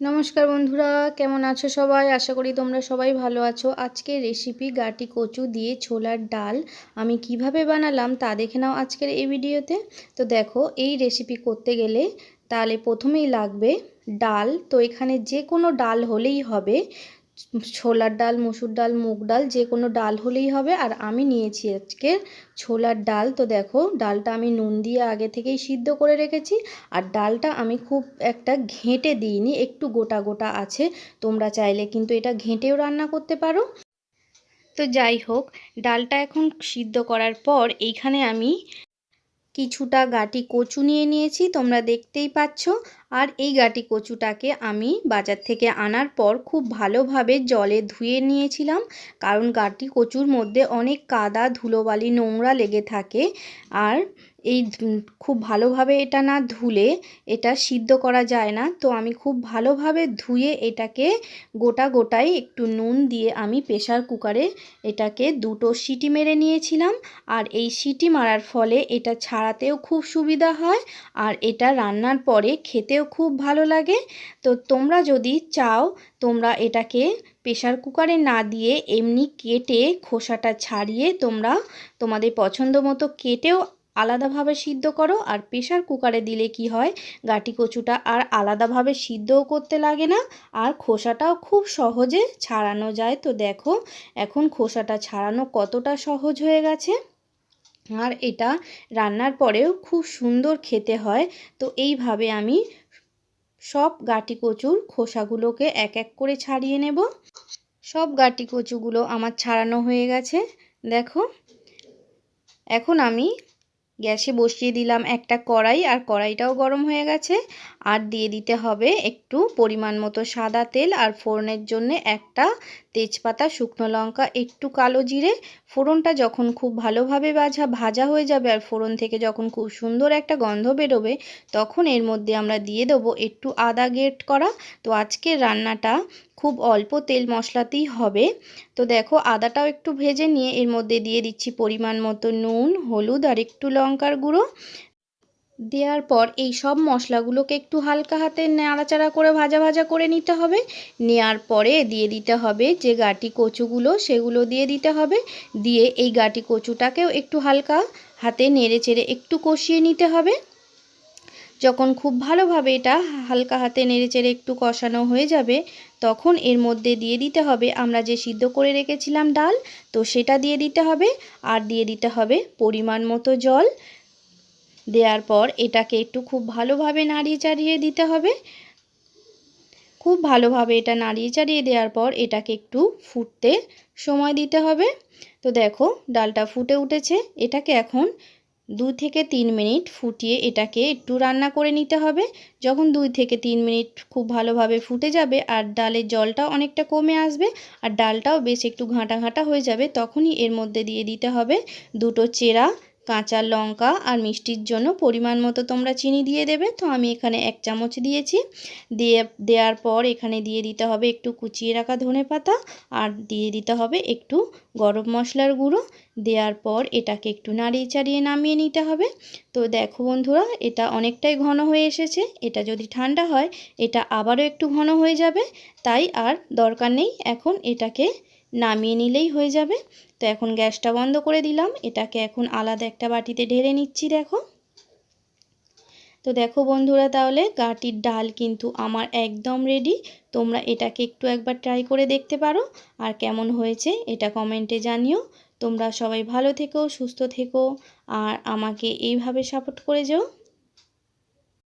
নমস্কার বন্ধুরা, কেমন আছো সবাই? আশা করি তোমরা সবাই ভালো আছো। আজকে রেসিপি গাটি কচু দিয়ে ছোলার ডাল আমি কীভাবে বানালাম তা দেখে নাও আজকের এই ভিডিওতে। তো দেখো, এই রেসিপি করতে গেলে তাহলে প্রথমেই লাগবে ডাল। তো এখানে যে কোনো ডাল হলেই হবে। ছোলার ডাল, মুসুর ডাল, মুগ ডাল, যে কোনো ডাল হলেই হবে। আর আমি নিয়েছি আজকে ছোলার ডাল। তো দেখো, ডালটা আমি নুন দিয়ে আগে থেকেই সিদ্ধ করে রেখেছি। আর ডালটা আমি খুব একটা ঘেঁটে দিইনি, একটু গোটা গোটা আছে। তোমরা চাইলে কিন্তু এটা ঘেঁটেও রান্না করতে পারো। তো যাই হোক, ডালটা এখন সিদ্ধ করার পর এইখানে আমি কিছুটা গাটি কচু নিয়ে নিয়েছি। তোমরা দেখতেই পাচ্ছ। আর এই গাটি কচুটাকে আমি বাজার থেকে আনার পর খুব ভালোভাবে জলে ধুয়ে নিয়েছিলাম, কারণ গাটি কচুর মধ্যে অনেক কাদা, ধুলোবালি, নোংরা লেগে থাকে। আর এই খুব ভালোভাবে এটা না ধুলে এটা সিদ্ধ করা যায় না, তো আমি খুব ভালোভাবে ধুয়ে এটাকে গোটা গোটাই একটু নুন দিয়ে আমি প্রেশার কুকারে এটাকে দুটো সিটি মেরে নিয়েছিলাম। আর এই সিটি মারার ফলে এটা ছাড়াতেও খুব সুবিধা হয়। আর এটা রান্নার পরে খেতেও খুব ভালো লাগে। তো তোমরা যদি চাও, তোমরা এটাকে প্রেশার কুকারে না দিয়ে এমনি কেটে খোসাটা ছাড়িয়ে তোমরা তোমাদের পছন্দ মতো কেটেও আলাদাভাবে সিদ্ধ করো। আর প্রেশার কুকারে দিলে কি হয়, গাটি কচুটা আর আলাদাভাবে সিদ্ধও করতে লাগে না। আর খোসাটাও খুব সহজে ছাড়ানো যায়। তো দেখো, এখন খোসাটা ছাড়ানো কতটা সহজ হয়ে গেছে। আর এটা রান্নার পরেও খুব সুন্দর খেতে হয়। তো এইভাবে আমি সব গাটি কচুর খোসাগুলোকে এক এক করে ছাড়িয়ে নেব। সব গাটি কচুগুলো আমার ছাড়ানো হয়ে গেছে। দেখো, এখন আমি গ্যাসে বসিয়ে দিলাম একটা কড়াই, আর কড়াইটাও গরম হয়ে গেছে। আর দিয়ে দিতে হবে একটু পরিমাণ মতো সাদা তেল, আর ফোড়নের জন্য একটা তেজপাতা, শুকনো লঙ্কা, একটু কালো জিরে। ফোড়নটা যখন খুব ভালোভাবে ভাজা ভাজা হয়ে যাবে আর ফোড়ন থেকে যখন খুব সুন্দর একটা গন্ধ বেরোবে, তখন এর মধ্যে আমরা দিয়ে দেবো একটু আদা গেট করা। তো আজকের রান্নাটা খুব অল্প তেল মশলাতেই হবে। তো দেখো, আদাটাও একটু ভেজে নিয়ে এর মধ্যে দিয়ে দিচ্ছি পরিমাণ মতো নুন, হলুদ আর একটু লঙ্কার গুঁড়ো। দেওয়ার পর এই সব মশলাগুলোকে একটু হালকা হাতে নাড়াচাড়া করে ভাজা ভাজা করে নিতে হবে। নেওয়ার পরে দিয়ে দিতে হবে যে গাটি কচুগুলো সেগুলো দিয়ে দিতে হবে। দিয়ে এই গাটি কচুটাকেও একটু হালকা হাতে নেড়ে চেড়ে একটু কষিয়ে নিতে হবে। যখন খুব ভালোভাবে এটা হালকা হাতে নেড়ে চেড়ে একটু কষানো হয়ে যাবে, তখন এর মধ্যে দিয়ে দিতে হবে আমরা যে সিদ্ধ করে রেখেছিলাম ডাল, তো সেটা দিয়ে দিতে হবে। আর দিয়ে দিতে হবে পরিমাণ মতো জল। দেওয়ার পর এটাকে একটু খুব ভালোভাবে নাড়িয়ে চাড়িয়ে দিতে হবে। খুব ভালোভাবে এটা নাড়িয়ে চাড়িয়ে দেওয়ার পর এটাকে একটু ফুটতে সময় দিতে হবে। তো দেখো, ডালটা ফুটে উঠেছে। এটাকে এখন দু থেকে তিন মিনিট ফুটিয়ে এটাকে একটু রান্না করে নিতে হবে। যখন দুই থেকে তিন মিনিট খুব ভালোভাবে ফুটে যাবে আর ডালের জলটাও অনেকটা কমে আসবে আর ডালটাও বেশ একটু ঘাঁটা ঘাঁটা হয়ে যাবে, তখনই এর মধ্যে দিয়ে দিতে হবে দুটো চেরা কাঁচা লঙ্কা আর মিষ্টির জন্য পরিমাণ মতো তোমরা চিনি দিয়ে দেবে। তো আমি এখানে এক চামচ দিয়েছি। দিয়ে, দেওয়ার পর এখানে দিয়ে দিতে হবে একটু কুচিয়ে রাখা ধনে পাতা আর দিয়ে দিতে হবে একটু গরম মশলার গুঁড়ো। দেওয়ার পর এটাকে একটু নাড়িয়ে চাড়িয়ে নামিয়ে নিতে হবে। তো দেখো বন্ধুরা, এটা অনেকটাই ঘন হয়ে এসেছে। এটা যদি ঠান্ডা হয়, এটা আবারও একটু ঘন হয়ে যাবে। তাই আর দরকার নেই, এখন এটাকে নামিয়ে নিলেই হয়ে যাবে। তো এখন গ্যাসটা বন্ধ করে দিলাম। এটাকে এখন আলাদা একটা বাটিতে ঢেলে নিচ্ছি, দেখো। তো দেখো বন্ধুরা, তাহলে গাটির ডাল কিন্তু আমার একদম রেডি। তোমরা এটাকে একটু একবার ট্রাই করে দেখতে পারো। আর কেমন হয়েছে, এটা কমেন্টে জানিও। তোমরা সবাই ভালো থেকো সুস্থ থেকো আর আমাকে এইভাবে সাপোর্ট করে যেও।